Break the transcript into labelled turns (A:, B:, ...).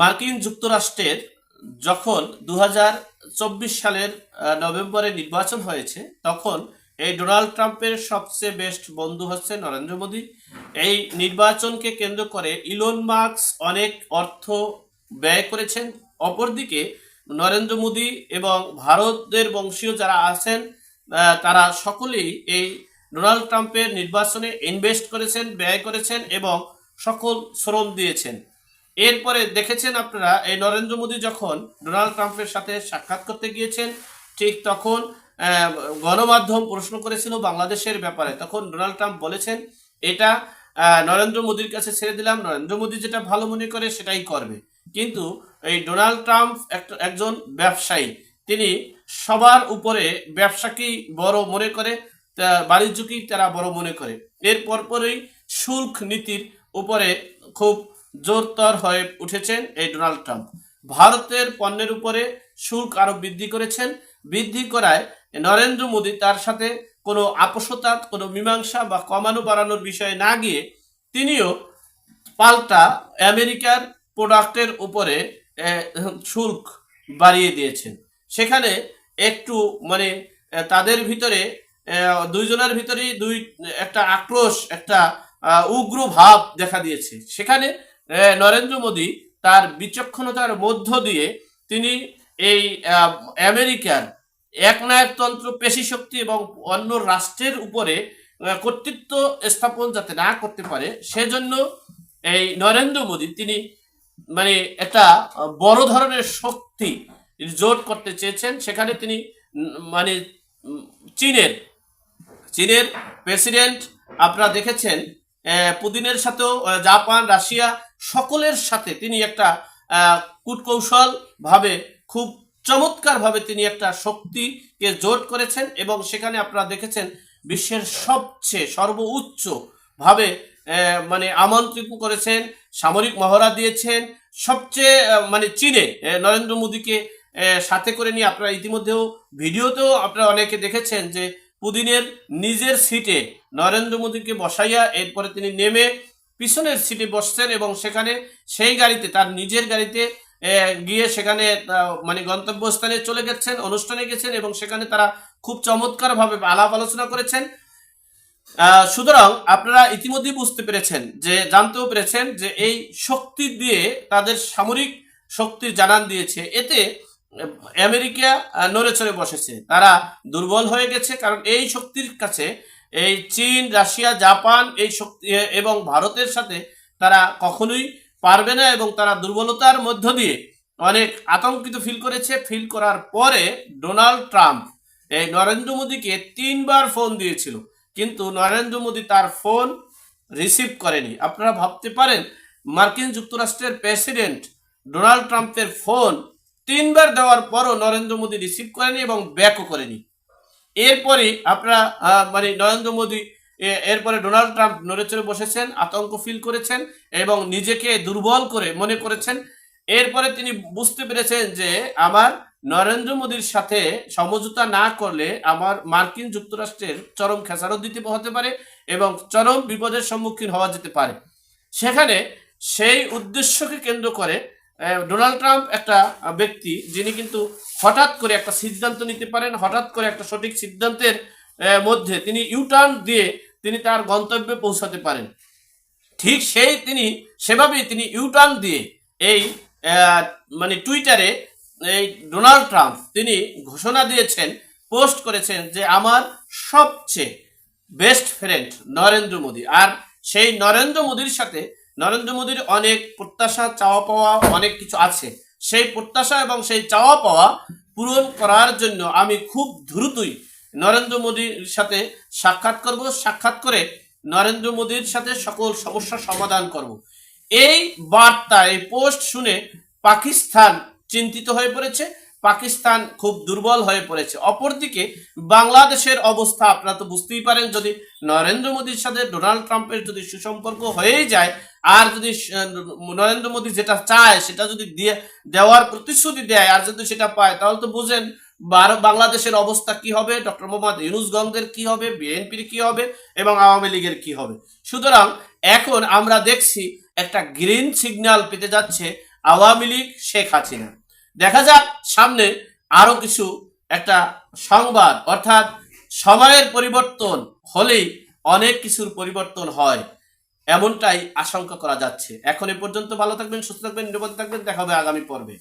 A: মার্কিন যুক্তরাষ্ট্রের যখন দু হাজার চব্বিশ সালের নভেম্বরে নির্বাচন হয়েছে, তখন এই ডোনাল্ড ট্রাম্পের সবচেয়ে বেস্ট বন্ধু হচ্ছে নরেন্দ্র মোদী। এই নির্বাচনকে কেন্দ্র করে ইলন মার্কস অনেক অর্থ ব্যয় করেছেন। অপরদিকে, নরেন্দ্র মোদী এবং ভারতের বংশীয় যারা আছেন তারা সকলেই এই ডোনাল্ড ট্রাম্পের নির্বাচনে ইনভেস্ট করেছেন, ব্যয় করেছেন এবং সকল শ্রম দিয়েছেন। এরপরে দেখেছেন আপনারা, এই নরেন্দ্র মোদী যখন ডোনাল্ড ট্রাম্পের সাথে সাক্ষাৎ করতে গিয়েছেন, ঠিক তখন গণমাধ্যম প্রশ্ন করেছিল বাংলাদেশের ব্যাপারে। তখন ডোনাল্ড ট্রাম্প বলেছেন, এটা নরেন্দ্র মোদীর কাছে ছেড়ে দিলাম। নরেন্দ্র মোদী যেটা ভালো মনে করে সেটাই করবে। কিন্তু এই ডোনাল্ড ট্রাম্প একজন ব্যবসায়ী। তিনি সবার উপরে ব্যবসাকেই বড় মনে করে বাণিজ্যকেই তারা বড় মনে করে। এর পরপরই শুল্ক নীতির উপরে খুব জোরতর হয়ে উঠেছেন এই ডোনাল্ড ট্রাম্প। ভারতের পণ্যের উপরে শুল্ক আরও বৃদ্ধি করেছেন। বৃদ্ধি করায় নরেন্দ্র মোদী তার সাথে কোনো আপোষতাত কোনো মীমাংসা বা কমানো বাড়ানোর বিষয়ে না গিয়ে তিনিও পাল্টা আমেরিকার প্রোডাক্টের উপরে শুল্ক বাড়িয়ে দিয়েছেন। সেখানে একটু মানে তাদের ভিতরে দুইজনের ভিতরেই দুই, একটা আক্রোশ, একটা উগ্র ভাব দেখা দিয়েছে। সেখানে নরেন্দ্র মোদী তার বিচক্ষণতার মধ্য দিয়ে তিনি এই আমেরিকার একনায়কতন্ত্র পেশি শক্তি এবং অন্য রাষ্ট্রের উপরে কর্তৃত্ব স্থাপন যাতে না করতে পারে, সেজন্য এই নরেন্দ্র মোদী তিনি মানে একটা বড় ধরনের শক্তি জোট করতে চেয়েছেন। সেখানে তিনি মানে চীনের চীনের প্রেসিডেন্ট, আপনারা দেখেছেন পুতিনের সাথেও জাপান, রাশিয়া সকলের সাথে তিনি একটা আহ, কূটকৌশল ভাবে খুব চমৎকার ভাবে তিনি একটা শক্তিকে জোট করেছেন এবং সেখানে আপনারা দেখেছেন বিশ্বের সবচেয়ে সর্বোচ্চ ভাবে মানে আমন্ত্রিত করেছেন সামরিক মহড়া দিয়েছেন সবচেয়ে মানে চীনে নরেন্দ্র মোদীকে সাথে করে নিয়ে আপনারা ইতিমধ্যেও ভিডিওতেও আপনারা অনেকে দেখেছেন যে পুদিনের নিজের সিটে নরেন্দ্র মোদীকে বসাইয়া এরপরে তিনি নেমে পিছনের সিটে বসছেন এবং সেখানে সেই গাড়িতে তার নিজের গাড়িতে গিয়ে সেখানে মানে গন্তব্যস্থানে চলে গেছেন অনুষ্ঠানে গেছেন এবং সেখানে তারা খুব চমৎকারভাবে আলাপ আলোচনা করেছেন। সুতরাং আপনারা ইতিমধ্যেই বুঝতে পেরেছেন যে জানতেও পেরেছেন যে এই শক্তি দিয়ে তাদের সামরিক শক্তির জানান দিয়েছে। এতে আমেরিকা আহ, নড়ে চড়ে বসেছে। তারা দুর্বল হয়ে গেছে কারণ এই শক্তির কাছে এই চীন, রাশিয়া, জাপান এই শক্তি এবং ভারতের সাথে তারা কখনোই পারবে না এবং তারা দুর্বলতার মধ্য দিয়ে অনেক আতঙ্কিত ফিল করেছে। ফিল করার পরে ডোনাল্ড ট্রাম্প এই নরেন্দ্র মোদীকে তিনবার ফোন দিয়েছিল। কিন্তু নরেন্দ্র মোদী তার ফোন রিসিভ করেনি। আপনারা ভাবতে পারেন, মার্কিন যুক্তরাষ্ট্রের প্রেসিডেন্ট ডোনাল্ড ট্রাম্পের ফোন তিনবার দেওয়ার পরও নরেন্দ্র মোদী রিসিভ করেনি এবং ব্যাকও করেনি। এরপরে আপনারা মানে নরেন্দ্র মোদী এরপরে ডোনাল্ড ট্রাম্প নড়ে চড়ে বসেছেন, আতঙ্ক ফিল করেছেন এবং নিজেকে দুর্বল করে মনে করেছেন। এরপরে তিনি বুঝতে পেরেছেন যে আমার নরেন্দ্র মোদীর সাথে সমঝোতা না করলে আমার মার্কিন যুক্তরাষ্ট্রের চরম খেসারত দিতে হতে পারে এবং চরম বিপদের সম্মুখীন হওয়া যেতে পারে। সেখানে সেই উদ্দেশ্যকে কেন্দ্র করে ডোনাল্ড ট্রাম্প একটা ব্যক্তি, যিনি কিন্তু হঠাৎ করে একটা সিদ্ধান্ত নিতে পারেন, হঠাৎ করে একটা সঠিক সিদ্ধান্তের মধ্যে তিনি ইউটার্ন দিয়ে তিনি তার গন্তব্যে পৌঁছাতে পারেন। ঠিক সেই তিনি, সেভাবেই তিনি ইউটার্ন দিয়ে এই মানে টুইটারে এই ডোনাল্ড ট্রাম্প তিনি ঘোষণা দিয়েছেন, পোস্ট করেছেন যে আমার সবচেয়ে বেস্ট ফ্রেন্ড নরেন্দ্র মোদী। আর সেই নরেন্দ্র মোদীর সাথে নরেন্দ্র মোদীর অনেক প্রত্যাশা, চাওয়া পাওয়া অনেক কিছু আছে। সেই প্রত্যাশা এবং সেই চাওয়া পাওয়া পূরণ করার জন্য আমি খুব দ্রুতই নরেন্দ্র মোদীর সাথে সাক্ষাৎ করব। সাক্ষাৎ করে নরেন্দ্র মোদীর সাথে সকল সমস্যা সমাধান করব। এই বার্তা, এই পোস্ট শুনে পাকিস্তান চিন্তিত হয়ে পড়েছে। পাকিস্তান খুব দুর্বল হয়ে পড়েছে। অপরদিকে বাংলাদেশের অবস্থা, আপনারা তো বুঝতেই পারেন, যদি নরেন্দ্র মোদীর সাথে ডোনাল্ড ট্রাম্পের যদি সুসম্পর্ক হয়েই যায়, আর যদি নরেন্দ্র মোদী যেটা চায়, সেটা যদি দিয়ে, দেওয়ার প্রতিশ্রুতি দেয়, আর যদি সেটা পায়, তাহলে তো বুঝেন বাংলাদেশের অবস্থা কি হবে? ডক্টর মোহাম্মদ ইউনুসগঞ্জের কি হবে? বিএনপির কি হবে? এবং আওয়ামী লীগের কি হবে? সুতরাং এখন আমরা দেখছি একটা গ্রিন সিগন্যাল পেতে যাচ্ছে আওয়ামী লীগ শেখ হাসিনা। দেখা যাক সামনে আরও কিছু একটা সংবাদ, অর্থাৎ সময়ের পরিবর্তন হলেই অনেক কিছুর পরিবর্তন হয়, এমনটাই আশঙ্কা করা যাচ্ছে। এখন এ পর্যন্ত ভালো থাকবেন, সুস্থ থাকবেন, নিরাপদে থাকবেন, দেখা হবে আগামী পর্বে।